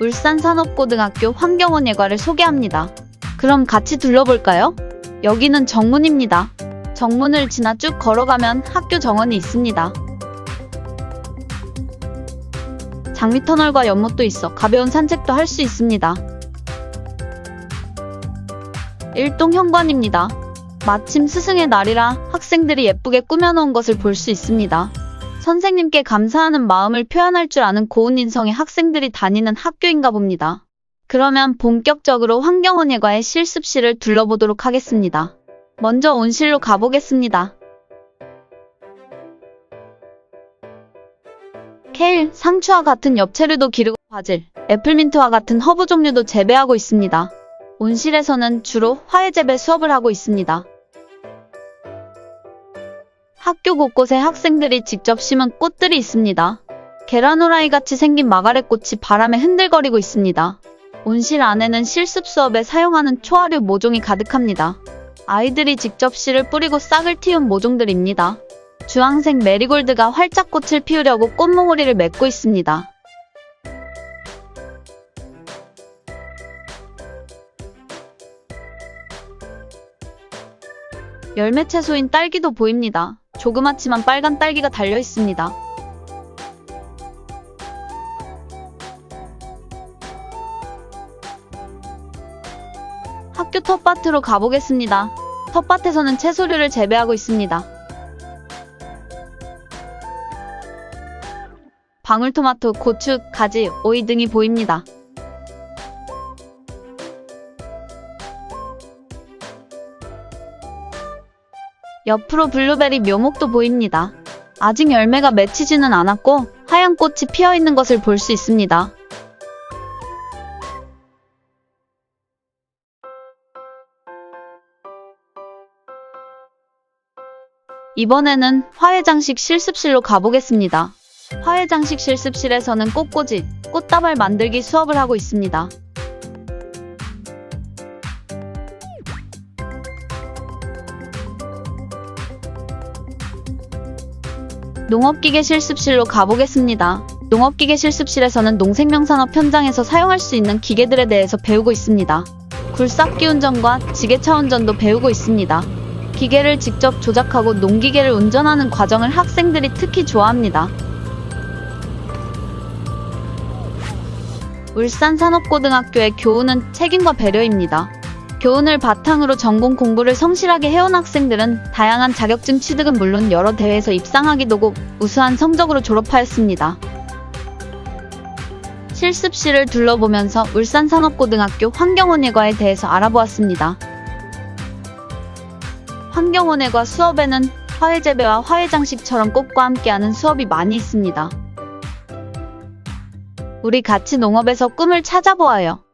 울산산업고등학교 환경원 예과를 소개합니다. 그럼 같이 둘러볼까요? 여기는 정문입니다. 정문을 지나 쭉 걸어가면 학교 정원이 있습니다. 장미터널과 연못도 있어 가벼운 산책도 할 수 있습니다. 일동 현관입니다. 마침 스승의 날이라 학생들이 예쁘게 꾸며놓은 것을 볼 수 있습니다. 선생님께 감사하는 마음을 표현할 줄 아는 고운 인성의 학생들이 다니는 학교인가 봅니다. 그러면 본격적으로 환경원 예과의 실습실을 둘러보도록 하겠습니다. 먼저 온실로 가보겠습니다. 케일, 상추와 같은 엽채류도 기르고 바질, 애플민트와 같은 허브 종류도 재배하고 있습니다. 온실에서는 주로 화훼 재배 수업을 하고 있습니다. 곳곳에 학생들이 직접 심은 꽃들이 있습니다. 계란후라이 같이 생긴 마가렛 꽃이 바람에 흔들거리고 있습니다. 온실 안에는 실습 수업에 사용하는 초화류 모종이 가득합니다. 아이들이 직접 씨를 뿌리고 싹을 틔운 모종들입니다. 주황색 메리골드가 활짝 꽃을 피우려고 꽃몽오리를 맺고 있습니다. 열매 채소인 딸기도 보입니다. 조그맣지만 빨간 딸기가 달려 있습니다. 학교 텃밭으로 가보겠습니다. 텃밭에서는 채소류를 재배하고 있습니다. 방울토마토, 고추, 가지, 오이 등이 보입니다. 옆으로 블루베리 묘목도 보입니다. 아직 열매가 맺히지는 않았고 하얀 꽃이 피어 있는 것을 볼 수 있습니다. 이번에는 화훼장식 실습실로 가보겠습니다. 화훼장식 실습실에서는 꽃꽂이, 꽃다발 만들기 수업을 하고 있습니다. 농업기계 실습실로 가보겠습니다. 농업기계 실습실에서는 농생명산업 현장에서 사용할 수 있는 기계들에 대해서 배우고 있습니다. 굴삭기 운전과 지게차 운전도 배우고 있습니다. 기계를 직접 조작하고 농기계를 운전하는 과정을 학생들이 특히 좋아합니다. 울산산업고등학교의 교훈은 책임과 배려입니다. 교훈을 바탕으로 전공 공부를 성실하게 해온 학생들은 다양한 자격증 취득은 물론 여러 대회에서 입상하기도 고 우수한 성적으로 졸업하였습니다. 실습실을 둘러보면서 울산산업고등학교 환경원예과에 대해서 알아보았습니다. 환경원예과 수업에는 화훼재배와 화훼장식처럼 꽃과 함께하는 수업이 많이 있습니다. 우리 같이 농업에서 꿈을 찾아보아요.